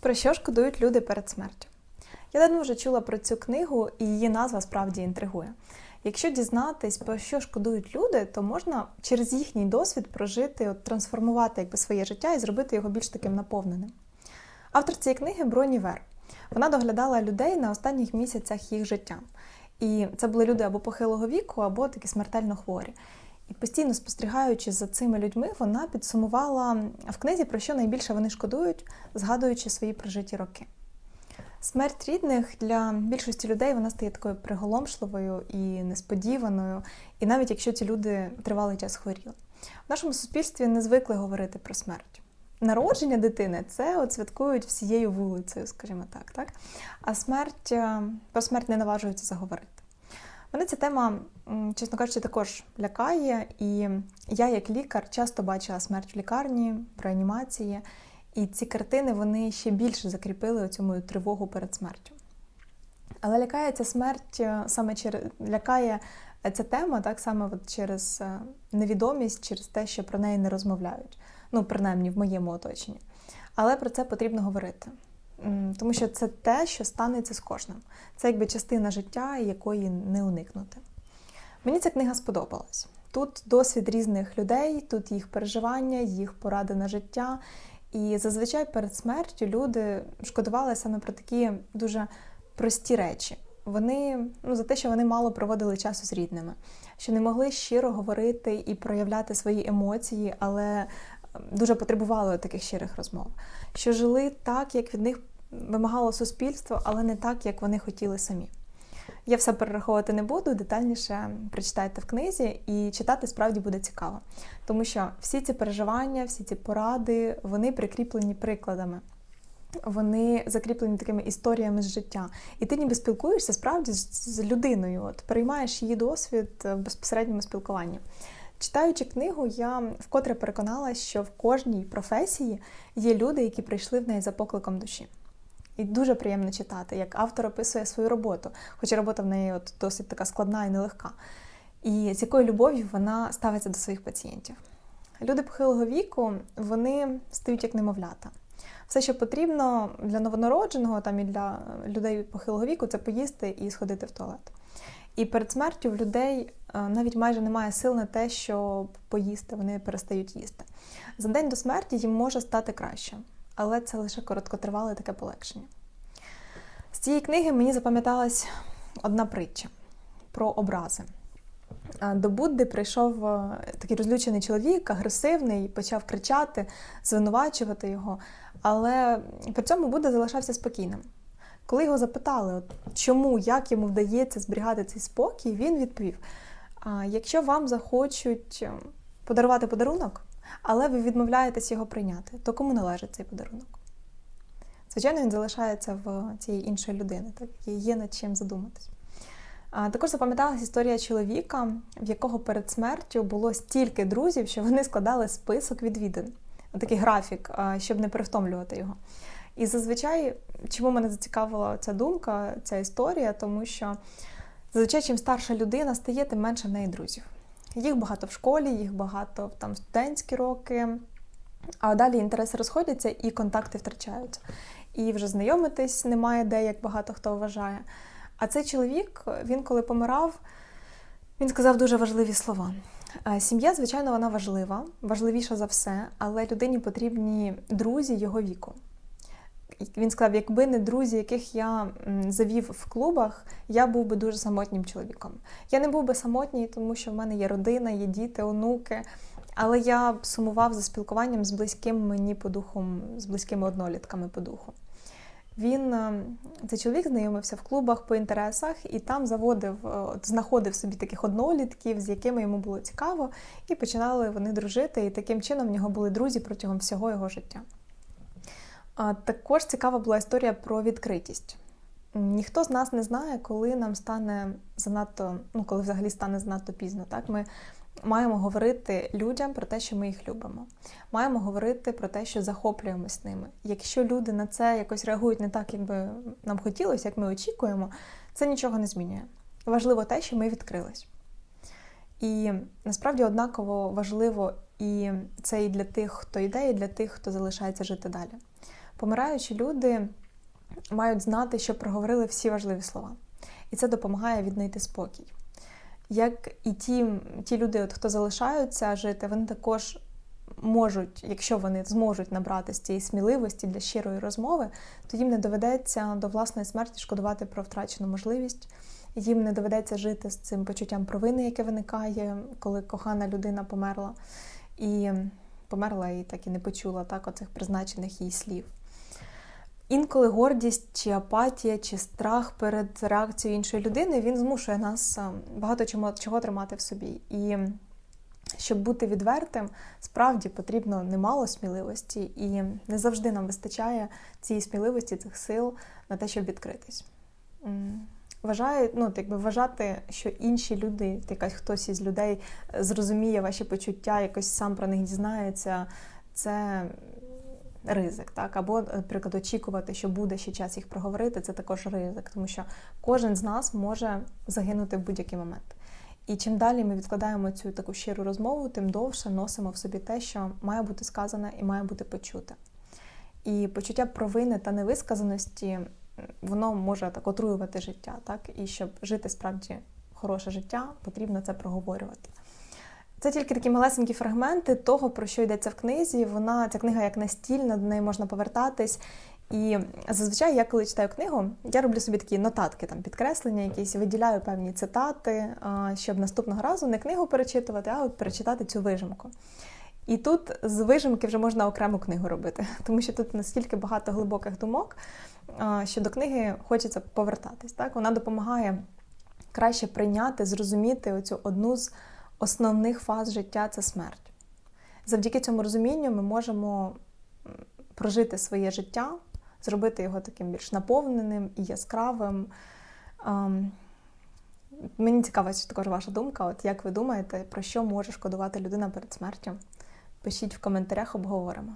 Про що шкодують люди перед смертю? Я давно вже чула про цю книгу, і її назва справді інтригує. Якщо дізнатись, про що шкодують люди, то можна через їхній досвід прожити, от, трансформувати якби, своє життя і зробити його більш таким наповненим. Автор цієї книги Броні Вер. Вона доглядала людей на останніх місяцях їх життя. І це були люди або похилого віку, або такі смертельно хворі. І постійно спостерігаючи за цими людьми, вона підсумувала в книзі, про що найбільше вони шкодують, згадуючи свої прожиті роки. Смерть рідних для більшості людей вона стає такою приголомшливою і несподіваною, і навіть якщо ці люди тривалий час хворіли. В нашому суспільстві не звикли говорити про смерть. Народження дитини це от святкують всією вулицею, скажімо так, так? А смерть про смерть не наважуються заговорити. Мене ця тема, чесно кажучи, також лякає, і я, як лікар, часто бачила смерть в лікарні, в реанімації, і ці картини вони ще більше закріпили оцю мою тривогу перед смертю. Але лякає ця смерть саме через лякає ця тема, так саме от через невідомість, через те, що про неї не розмовляють. Ну, принаймні в моєму оточенні. Але про це потрібно говорити. Тому що це те, що станеться з кожним. Це якби частина життя, якої не уникнути. Мені ця книга сподобалась. Тут досвід різних людей, тут їх переживання, їх поради на життя. І зазвичай перед смертю люди шкодували саме про такі дуже прості речі. Вони ну, за те, що вони мало проводили часу з рідними, що не могли щиро говорити і проявляти свої емоції, але дуже потребували таких щирих розмов, що жили так, як від них вимагало суспільство, але не так, як вони хотіли самі. Я все перераховувати не буду, детальніше прочитайте в книзі, і читати справді буде цікаво, тому що всі ці переживання, всі ці поради, вони прикріплені прикладами. Вони закріплені такими історіями з життя. І ти ніби спілкуєшся справді з людиною, от переймаєш її досвід в безпосередньому спілкуванні. Читаючи книгу, я вкотре переконалася, що в кожній професії є люди, які прийшли в неї за покликом душі. І дуже приємно читати, як автор описує свою роботу, хоча робота в неї от досить така складна і нелегка. І з якою любов'ю вона ставиться до своїх пацієнтів. Люди похилого віку вони стають як немовлята. Все, що потрібно для новонародженого там і для людей похилого віку, це поїсти і сходити в туалет. І перед смертю в людей е, навіть майже немає сил на те, щоб поїсти, вони перестають їсти. За день до смерті їм може стати краще, але це лише короткотривале таке полегшення. З цієї книги мені запам'яталась одна притча про образи. Е, до Будди прийшов е, такий розлючений чоловік, агресивний, почав кричати, звинувачувати його, але при цьому Будда залишався спокійним. Коли його запитали, от, чому, як йому вдається зберігати цей спокій, він відповів: а, якщо вам захочуть ем, подарувати подарунок, але ви відмовляєтесь його прийняти, то кому належить цей подарунок? Звичайно, він залишається в цієї іншої людини, так є над чим задуматись. Також запам'яталася історія чоловіка, в якого перед смертю було стільки друзів, що вони складали список відвідин, такий графік, щоб не перевтомлювати його. І зазвичай, чому мене зацікавила ця думка, ця історія, тому що зазвичай, чим старша людина стає, тим менше в неї друзів. Їх багато в школі, їх багато в там студентські роки, а далі інтереси розходяться і контакти втрачаються. І вже знайомитись немає де, як багато хто вважає. А цей чоловік, він коли помирав, він сказав дуже важливі слова. Сім'я, звичайно, вона важлива, важливіша за все, але людині потрібні друзі його віку. Він сказав, якби не друзі, яких я завів в клубах, я був би дуже самотнім чоловіком. Я не був би самотній, тому що в мене є родина, є діти, онуки. Але я сумував за спілкуванням з близьким мені по духу, з близькими однолітками по духу. Він, е, цей чоловік знайомився в клубах по інтересах і там заводив, е, знаходив собі таких однолітків, з якими йому було цікаво, і починали вони дружити. І таким чином в нього були друзі протягом всього його життя. Також цікава була історія про відкритість. Ніхто з нас не знає, коли нам стане занадто, ну коли взагалі стане занадто пізно. Так, ми маємо говорити людям про те, що ми їх любимо. Маємо говорити про те, що захоплюємось ними. Якщо люди на це якось реагують не так, як би нам хотілося, як ми очікуємо, це нічого не змінює. Важливо те, що ми відкрились. І насправді однаково важливо і це і для тих, хто йде, і для тих, хто залишається жити далі. Помираючі люди мають знати, що проговорили всі важливі слова. І це допомагає віднайти спокій. Як і ті, ті люди, от, хто залишаються жити, вони також можуть, якщо вони зможуть набрати з цієї сміливості для щирої розмови, то їм не доведеться до власної смерті шкодувати про втрачену можливість. Їм не доведеться жити з цим почуттям провини, яке виникає, коли кохана людина померла, і померла і так і не почула так, оцих призначених їй слів. Інколи гордість чи апатія, чи страх перед реакцією іншої людини він змушує нас е, багато чого, чого тримати в собі. І щоб бути відвертим, справді потрібно немало сміливості, і не завжди нам вистачає цієї сміливості, цих сил на те, щоб відкритись. М, Вважаю, ну, якби вважати, що інші люди, якась хтось із людей е, зрозуміє ваші почуття, якось сам про них дізнається, це ризик, так або, наприклад, очікувати, що буде ще час їх проговорити, це також ризик, тому що кожен з нас може загинути в будь-який момент. І чим далі ми відкладаємо цю таку щиру розмову, тим довше носимо в собі те, що має бути сказане і має бути почуте. І почуття провини та невисказаності воно може так отруювати життя, так і щоб жити справді хороше життя, потрібно це проговорювати. Це тільки такі малесенькі фрагменти того, про що йдеться в книзі. Вона ця книга як настільна, до неї можна повертатись. І зазвичай я, коли читаю книгу, я роблю собі такі нотатки, там підкреслення, якісь виділяю певні цитати, щоб наступного разу не книгу перечитувати, а от перечитати цю вижимку. І тут з вижимки вже можна окрему книгу робити, тому що тут настільки багато глибоких думок, що до книги хочеться повертатись. Так? Вона допомагає краще прийняти, зрозуміти оцю одну з основних фаз життя це смерть. Завдяки цьому розумінню ми можемо прожити своє життя, зробити його таким більш наповненим і яскравим. Мені цікава також ваша думка. От як ви думаєте, про що може шкодувати людина перед смертю? Пишіть в коментарях, обговоримо.